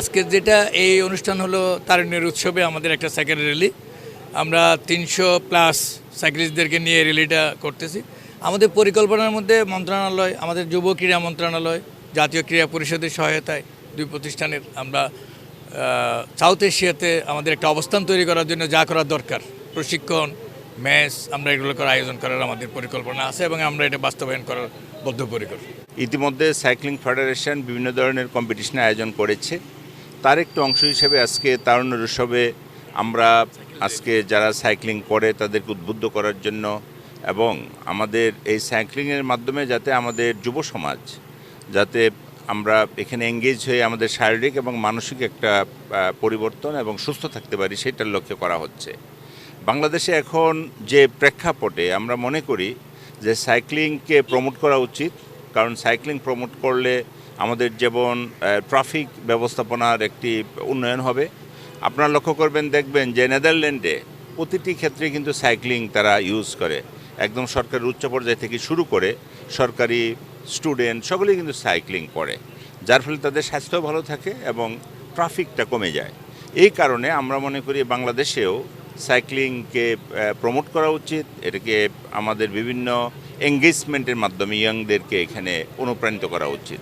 আজকের যেটা এই অনুষ্ঠান হলো তারুণ্যের উৎসবে আমাদের একটা সাইকেল র্যালি আমরা তিনশো প্লাস সাইকেলিস্টদেরকে নিয়ে র্যালিটা করতেছি। আমাদের পরিকল্পনার মধ্যে মন্ত্রণালয়, আমাদের যুব ক্রীড়া মন্ত্রণালয়, জাতীয় ক্রীড়া পরিষদের সহায়তায় দুই প্রতিষ্ঠানের আমরা সাউথ এশিয়াতে আমাদের একটা অবস্থান তৈরি করার জন্য যা করা দরকার। প্রশিক্ষণ ম্যাচ আমরা এগুলো করার আয়োজন করার আমাদের পরিকল্পনা আছে এবং আমরা এটা বাস্তবায়ন করার বদ্ধপরিকর। ইতিমধ্যে সাইক্লিং ফেডারেশন বিভিন্ন ধরনের কম্পিটিশন আয়োজন করেছে। তার একটু অংশ হিসেবে আজকে তারুণ্যের উৎসবে আমরা আজকে যারা সাইক্লিং করে তাদেরকে উদ্বুদ্ধ করার জন্য এবং আমাদের এই সাইক্লিংয়ের মাধ্যমে যাতে আমাদের যুব সমাজ যাতে আমরা এখানে এঙ্গেজ হয়ে আমাদের শারীরিক এবং মানসিক একটা পরিবর্তন এবং সুস্থ থাকতে পারি সেটার লক্ষ্য করা হচ্ছে। বাংলাদেশে এখন যে প্রেক্ষাপটে আমরা মনে করি যে সাইক্লিংকে প্রমোট করা উচিত, কারণ সাইক্লিং প্রমোট করলে আমাদের যেমন ট্রাফিক ব্যবস্থাপনার একটি উন্নয়ন হবে। আপনারা লক্ষ্য করবেন, দেখবেন যে নেদারল্যান্ডে প্রতিটি ক্ষেত্রে কিন্তু সাইক্লিং তারা ইউজ করে। একদম সরকারের উচ্চ পর্যায় থেকে শুরু করে সরকারি স্টুডেন্ট সকলেই কিন্তু সাইক্লিং করে। যার ফলে তাদের স্বাস্থ্য ভালো থাকে এবং ট্রাফিকটা কমে যায়। এই কারণে আমরা মনে করি বাংলাদেশেও সাইক্লিংকে প্রমোট করা উচিত। এটাকে আমাদের বিভিন্ন এঙ্গেজমেন্টের মাধ্যমে ইয়াংদেরকে এখানে অনুপ্রাণিত করা উচিত।